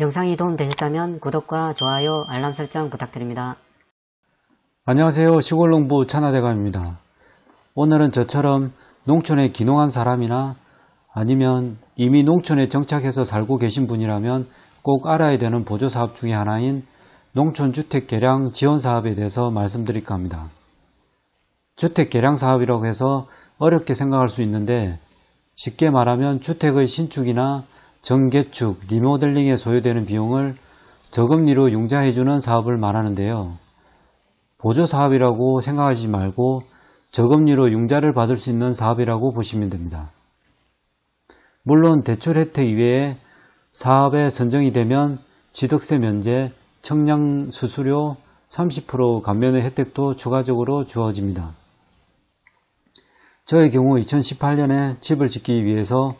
영상이 도움되셨다면 구독과 좋아요, 알람 설정 부탁드립니다. 안녕하세요. 시골농부 천하대감입니다. 오늘은 저처럼 농촌에 귀농한 사람이나 아니면 이미 농촌에 정착해서 살고 계신 분이라면 꼭 알아야 되는 보조사업 중에 하나인 농촌주택 개량 지원 사업에 대해서 말씀드릴까 합니다. 주택 개량 사업이라고 해서 어렵게 생각할 수 있는데 쉽게 말하면 주택의 신축이나 정개축, 리모델링에 소요되는 비용을 저금리로 융자해주는 사업을 말하는데요. 보조사업이라고 생각하지 말고 저금리로 융자를 받을 수 있는 사업이라고 보시면 됩니다. 물론 대출 혜택 이외에 사업에 선정이 되면 취득세 면제, 청량 수수료 30% 감면의 혜택도 추가적으로 주어집니다. 저의 경우 2018년에 집을 짓기 위해서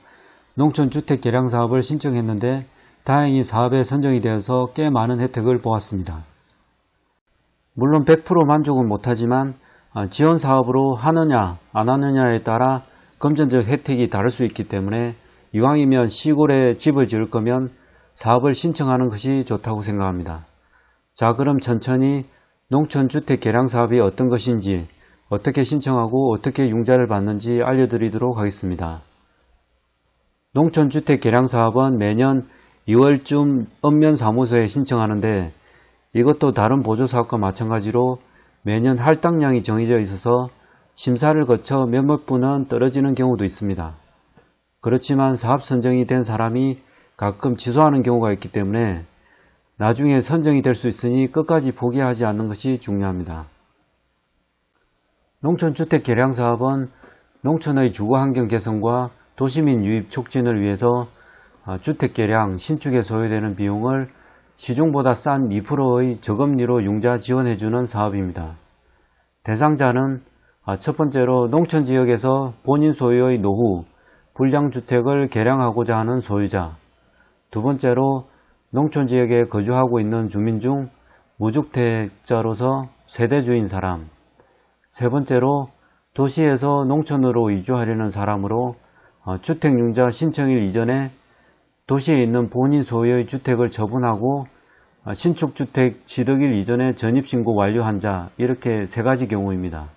농촌주택 개량 사업을 신청했는데 다행히 사업에 선정이 되어서 꽤 많은 혜택을 보았습니다. 물론 100% 만족은 못하지만 지원 사업으로 하느냐 안 하느냐에 따라 금전적 혜택이 다를 수 있기 때문에 이왕이면 시골에 집을 지을 거면 사업을 신청하는 것이 좋다고 생각합니다. 자 그럼 천천히 농촌주택 개량 사업이 어떤 것인지 어떻게 신청하고 어떻게 융자를 받는지 알려드리도록 하겠습니다. 농촌주택 개량 사업은 매년 2월쯤 읍면사무소에 신청하는데 이것도 다른 보조사업과 마찬가지로 매년 할당량이 정해져 있어서 심사를 거쳐 몇몇 분은 떨어지는 경우도 있습니다. 그렇지만 사업 선정이 된 사람이 가끔 취소하는 경우가 있기 때문에 나중에 선정이 될 수 있으니 끝까지 포기하지 않는 것이 중요합니다. 농촌주택 개량 사업은 농촌의 주거환경 개선과 도시민 유입 촉진을 위해서 주택 개량, 신축에 소요되는 비용을 시중보다 싼 2%의 저금리로 융자 지원해주는 사업입니다. 대상자는 첫 번째로 농촌 지역에서 본인 소유의 노후, 불량주택을 개량하고자 하는 소유자, 두 번째로 농촌 지역에 거주하고 있는 주민 중 무주택자로서 세대주인 사람, 세 번째로 도시에서 농촌으로 이주하려는 사람으로 주택융자 신청일 이전에 도시에 있는 본인 소유의 주택을 처분하고 신축주택 취득일 이전에 전입신고 완료한 자 이렇게 세 가지 경우입니다.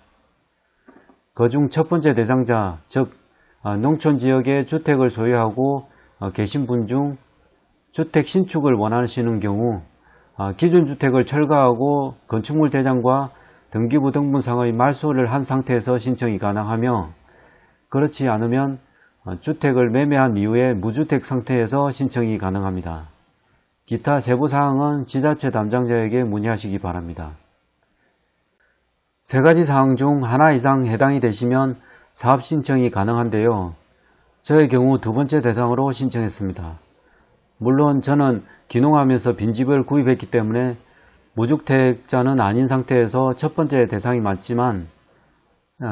그중 첫 번째 대상자 즉 농촌 지역에 주택을 소유하고 계신 분 중 주택 신축을 원하시는 경우 기존 주택을 철거하고 건축물 대장과 등기부 등본상의 말소를 한 상태에서 신청이 가능하며 그렇지 않으면 주택을 매매한 이후에 무주택 상태에서 신청이 가능합니다. 기타 세부사항은 지자체 담당자에게 문의하시기 바랍니다. 세 가지 사항 중 하나 이상 해당이 되시면 사업 신청이 가능한데요. 저의 경우 두 번째 대상으로 신청했습니다. 물론 저는 귀농하면서 빈집을 구입했기 때문에 무주택자는 아닌 상태에서 첫 번째 대상이 맞지만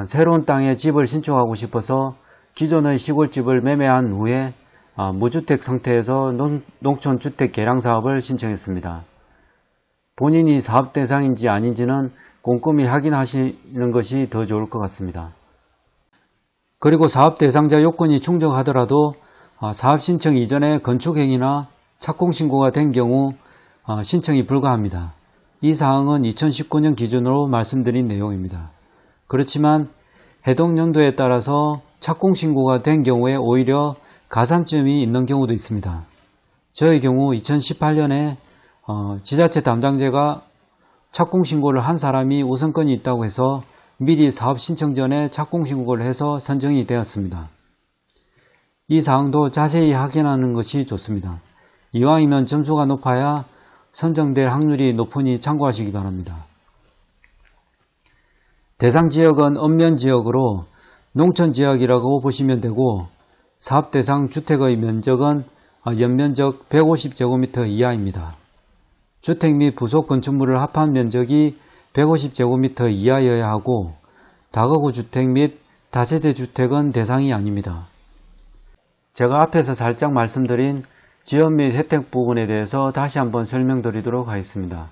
새로운 땅에 집을 신축하고 싶어서 기존의 시골집을 매매한 후에 무주택 상태에서 농촌주택 개량 사업을 신청했습니다. 본인이 사업 대상인지 아닌지는 꼼꼼히 확인하시는 것이 더 좋을 것 같습니다. 그리고 사업 대상자 요건이 충족하더라도 사업 신청 이전에 건축행위나 착공 신고가 된 경우 신청이 불가합니다. 이 사항은 2019년 기준으로 말씀드린 내용입니다. 그렇지만 해당 연도에 따라서 착공 신고가 된 경우에 오히려 가산점이 있는 경우도 있습니다. 저의 경우 2018년에 지자체 담당자가 착공 신고를 한 사람이 우선권이 있다고 해서 미리 사업 신청 전에 착공 신고를 해서 선정이 되었습니다. 이 사항도 자세히 확인하는 것이 좋습니다. 이왕이면 점수가 높아야 선정될 확률이 높으니 참고하시기 바랍니다. 대상 지역은 읍면 지역으로 농촌 지역이라고 보시면 되고 사업 대상 주택의 면적은 연면적 150제곱미터 이하입니다. 주택 및 부속 건축물을 합한 면적이 150제곱미터 이하여야 하고 다가구 주택 및 다세대 주택은 대상이 아닙니다. 제가 앞에서 살짝 말씀드린 지원 및 혜택 부분에 대해서 다시 한번 설명드리도록 하겠습니다.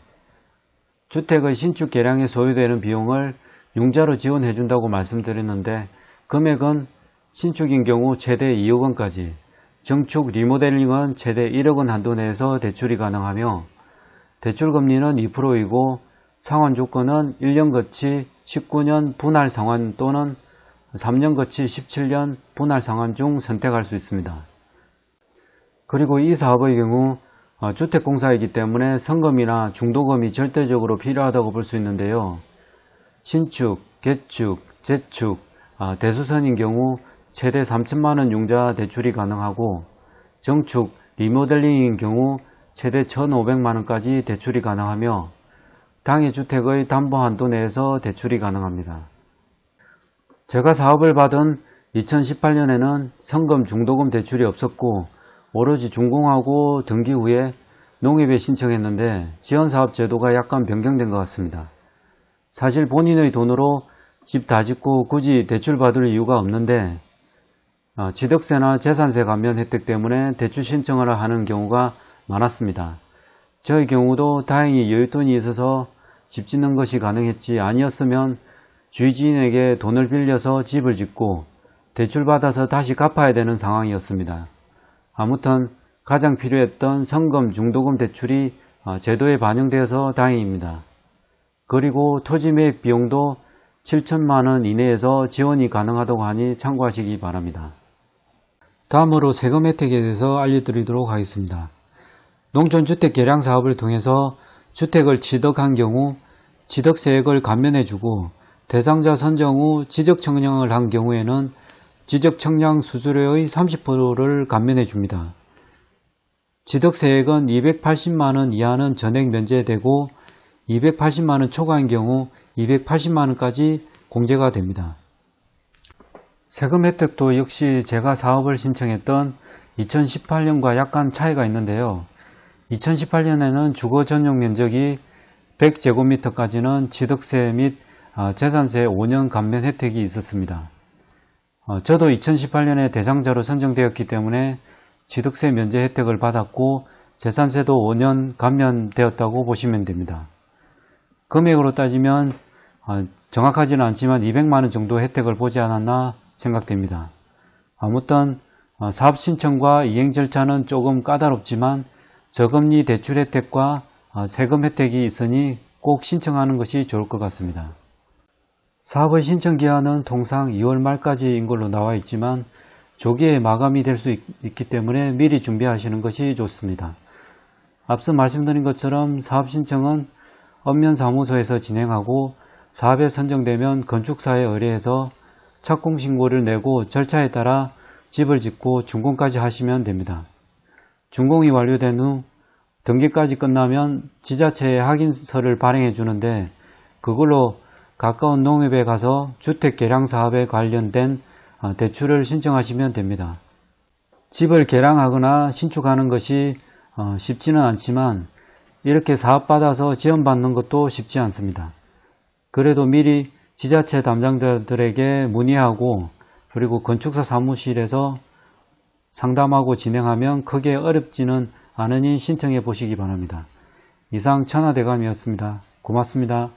주택의 신축 개량에 소요되는 비용을 융자로 지원해 준다고 말씀드렸는데 금액은 신축인 경우 최대 2억 원까지 정축 리모델링은 최대 1억 원 한도 내에서 대출이 가능하며 대출 금리는 2%이고 상환 조건은 1년 거치 19년 분할 상환 또는 3년 거치 17년 분할 상환 중 선택할 수 있습니다. 그리고 이 사업의 경우 어, 주택공사이기 때문에 성금이나 중도금이 절대적으로 필요하다고 볼 수 있는데요. 신축, 개축, 재축, 아, 대수선인 경우 최대 3천만원 융자 대출이 가능하고 정축, 리모델링인 경우 최대 1,500만원까지 대출이 가능하며 당해 주택의 담보 한도 내에서 대출이 가능합니다. 제가 사업을 받은 2018년에는 성금 중도금 대출이 없었고 오로지 준공하고 등기 후에 농협에 신청했는데 지원사업 제도가 약간 변경된 것 같습니다. 사실 본인의 돈으로 집 다 짓고 굳이 대출 받을 이유가 없는데 어, 취득세나 재산세 감면 혜택 때문에 대출 신청을 하는 경우가 많았습니다. 저의 경우도 다행히 여윳돈이 있어서 집 짓는 것이 가능했지 아니었으면 주위 지인에게 돈을 빌려서 집을 짓고 대출받아서 다시 갚아야 되는 상황이었습니다. 아무튼 가장 필요했던 성금 중도금 대출이 어, 제도에 반영되어서 다행입니다. 그리고 토지 매입 비용도 7천만원 이내에서 지원이 가능하다고 하니 참고하시기 바랍니다. 다음으로 세금 혜택에 대해서 알려드리도록 하겠습니다. 농촌주택 개량 사업을 통해서 주택을 취득한 경우 취득세액을 감면해주고 대상자 선정 후 지적청량을 한 경우에는 지적청량 수수료의 30%를 감면해줍니다. 취득세액은 280만원 이하는 전액 면제되고 280만원 초과인 경우 280만원까지 공제가 됩니다. 세금 혜택도 역시 제가 사업을 신청했던 2018년과 약간 차이가 있는데요. 2018년에는 주거 전용 면적이 100제곱미터까지는 취득세 및 아, 재산세 5년 감면 혜택이 있었습니다. 어, 저도 2018년에 대상자로 선정되었기 때문에 취득세 면제 혜택을 받았고 재산세도 5년 감면되었다고 보시면 됩니다. 금액으로 따지면 어, 정확하지는 않지만 200만 원 정도 혜택을 보지 않았나 생각됩니다. 아무튼 어, 사업 신청과 이행 절차는 조금 까다롭지만 저금리 대출 혜택과 세금 혜택이 있으니 꼭 신청하는 것이 좋을 것 같습니다. 사업의 신청 기한은 통상 2월 말까지인 걸로 나와 있지만 조기에 마감이 될 수 있기 때문에 미리 준비하시는 것이 좋습니다. 앞서 말씀드린 것처럼 사업 신청은 업면사무소에서 진행하고 사업에 선정되면 건축사에 의뢰해서 착공신고를 내고 절차에 따라 집을 짓고 준공까지 하시면 됩니다. 준공이 완료된 후 등기까지 끝나면 지자체에 확인서를 발행해 주는데 그걸로 가까운 농협에 가서 주택 개량 사업에 관련된 어, 대출을 신청하시면 됩니다. 집을 개량하거나 신축하는 것이 어, 쉽지는 않지만 이렇게 사업받아서 지원받는 것도 쉽지 않습니다. 그래도 미리 지자체 담당자들에게 문의하고 그리고 건축사 사무실에서 상담하고 진행하면 크게 어렵지는 않으니 신청해 보시기 바랍니다. 이상 천하대감이었습니다. 고맙습니다.